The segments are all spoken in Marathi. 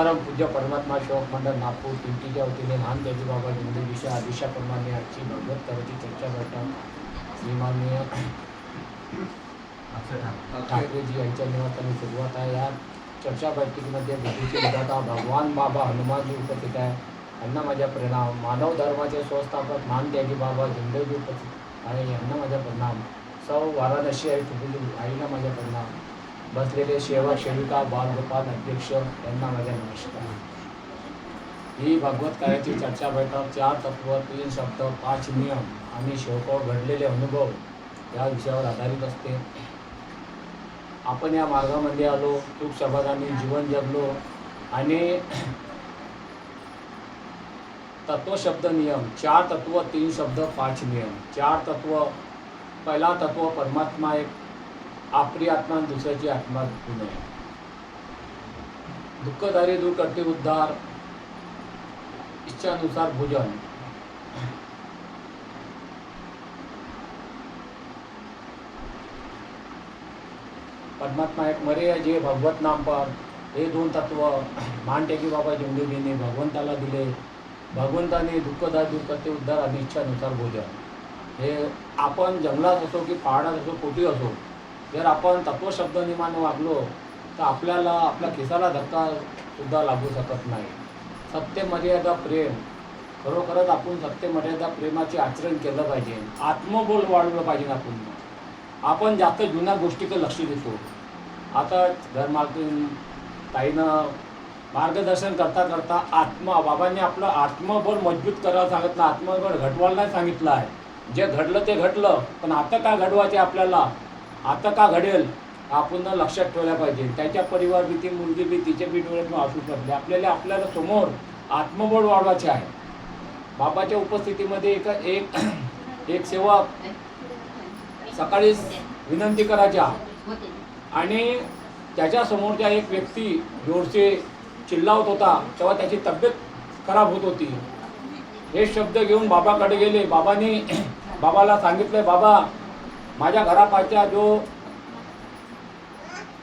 पूज्य परमात्मा शोक मंडळ नागपूर पिंटीच्या वतीने महान त्याची बाबा हिंदू दिशा आदिशाप्रमाणे आजची भगवत कराची चर्चा बैठक श्रीमाननीय ठाकरेजी यांच्या निवासाने सुरुवात आहे. या चर्चा बैठकीमध्ये बुद्धीचे विधाता भगवान बाबा हनुमानजी उपस्थित आहे यांना माझ्या प्रणाम. मानव धर्माचे संस्थापक मान त्यागी बाबा झेंडेजी उपस्थित आहे यांना माझ्या प्रणाम. सौ वाराणसी आई आईला माझ्या प्रणाम. बसलेले सेवा सेविका बालगोपाल अध्यक्ष यांना माझ्या नमस्कार. ही भागवत कार्याची चर्चा बैठक चार तत्व तीन शब्द पाच नियम आणि शेवकाव घडलेले अनुभव या विषयावर आधारित असते. आपण या मार्गामध्ये आलो खूप समाधानी जीवन जगलो आणि तत्व शब्द नियम चार तत्व तीन शब्द पाच नियम चार तत्व पहिला तत्व परमात्मा एक आपली आत्मा आणि दुसऱ्याची आत्मा गुण आहे दुःखदारी दूर करते उद्धार इच्छानुसार भोजन. परमात्मा एक मरे जे भगवत नाम पर. हे दोन तत्व मानटेकी बाबा जिंदगीने भगवंताला दिले. भगवंताने दुःखदार दूर करते उद्धार आणि इच्छानुसार भोजन. हे आपण जंगलात असो की पहाडात असो कुठे असो जर आपण तत्वशब्द नियमाने वागलो तर आपल्याला आपल्या खिसाला धक्का सुद्धा लागू शकत नाही. सत्य मर्यादा प्रेम. खरोखरच आपण सत्य मर्यादा प्रेमाचे आचरण केलं पाहिजे. आत्मबोल वाढवलं पाहिजे आपण. आपण जास्त जुन्या गोष्टीकडे लक्ष देतो. आता धर्मातून ताईनं मार्गदर्शन करता करता आत्मा बाबांनी आपलं आत्मबल मजबूत करायला सांगितलं. आत्मबल घटवायला नाही सांगितलं आहे जे घडलं ते घडलं. पण आता काय घडवायचे आपल्याला? आता का घडेल? आपण लक्षात ठेवलं पाहिजे. त्याच्या परिवार बी ती मुलगी बी तिचे बी डोळ्यात असू शकते आपल्याला आपल्याला समोर आत्मबळ वाढवायचे आहे. बाबाच्या उपस्थितीमध्ये एक एक एक सेवा सकाळी विनंती करायच्या. आणि त्याच्यासमोरच्या एक व्यक्ती जोरसे चिल्लावत होता. तेव्हा त्याची तब्येत खराब होत होती. हे शब्द घेऊन बाबाकडे गेले. बाबांनी बाबाला सांगितलं बाबा माझ्या घरापाच्या जो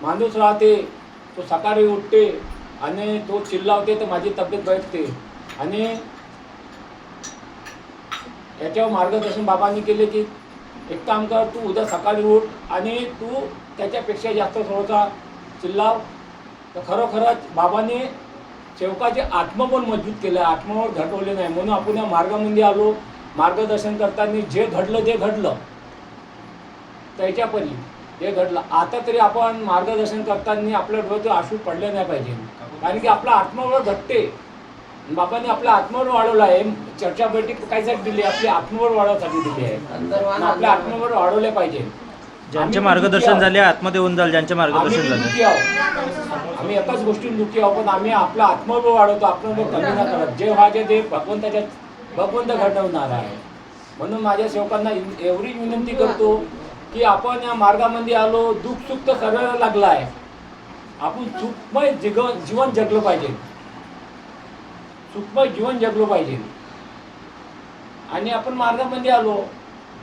माणूस राहते तो सकाळी उठते आणि तो चिल्लावते तर माझी तब्येत बैठते. आणि याच्यावर मार्गदर्शन बाबांनी केले की एक काम कर तू उद्या सकाळी उठ आणि तू त्याच्यापेक्षा जास्त थोडासा चिल्लाव. तर खरोखरच बाबांनी सेवकाचे आत्मबळ मजबूत केलं. आहे घडवले नाही. म्हणून आपण या मार्गामध्ये आलो. मार्गदर्शन करताना जे घडलं ते घडलं. त्याच्यापरी हे घडलं. आता तरी आपण मार्गदर्शन करताना आपल्या डोळ्यात आशू पडले नाही पाहिजे. कारण की आपला आत्मबळ घटते. बाबांनी आपला आत्मबळ वाढवला आहे. चर्चा बैठक कायसाठी दिली आहे? आपली आत्मबळ वाढवण्यासाठी दिली आहे. आणि आपले आत्मबळ वाढवले पाहिजे. ज्यांचे मार्गदर्शन झाले आतमध्ये होऊन जाल ज्यांचे मार्गदर्शन झाले. आम्ही एकाच गोष्टीत दुःखी आहोत पण आम्ही आपला आत्मबळ वाढवतो. आपण कमी नाही करत. जे व्हायचे ते भगवंताच्या भगवंत घडवणार आहे. म्हणून माझ्या सेवकांना एवढी विनंती करतो की आपण या मार्गामध्ये आलो दुःख सुख तर सगळ्याला लागला आहे. आपण सुखमय जग जीवन जगलं पाहिजे. सुखमय जीवन जगलो पाहिजे. आणि आपण मार्गामध्ये आलो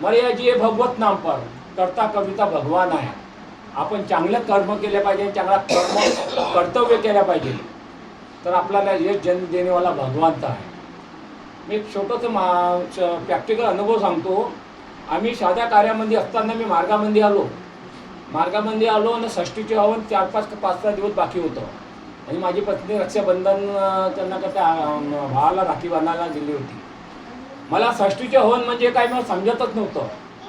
मर्याजी हे भगवत नाम पर करता कविता भगवान आहे. आपण चांगलं कर्म केले पाहिजे चांगला कर्म कर्तव्य केलं पाहिजे. तर आपल्याला यश जन्म देणेवाला भगवानचा आहे. मी एक छोटंसं मा प्रॅक्टिकल अनुभव सांगतो. आम्ही साध्या कार्यामध्ये असताना मी मार्गामध्ये आलो. मार्गामध्ये आलो आणि षष्टीचे हवन चार पाच पाच सहा दिवस बाकी होतं. आणि माझी पत्नी रक्षाबंधन त्यांना कसं त्या भावाला राखी बांधायला दिली होती. मला षष्टीचे हवन म्हणजे काय मला समजतच नव्हतं.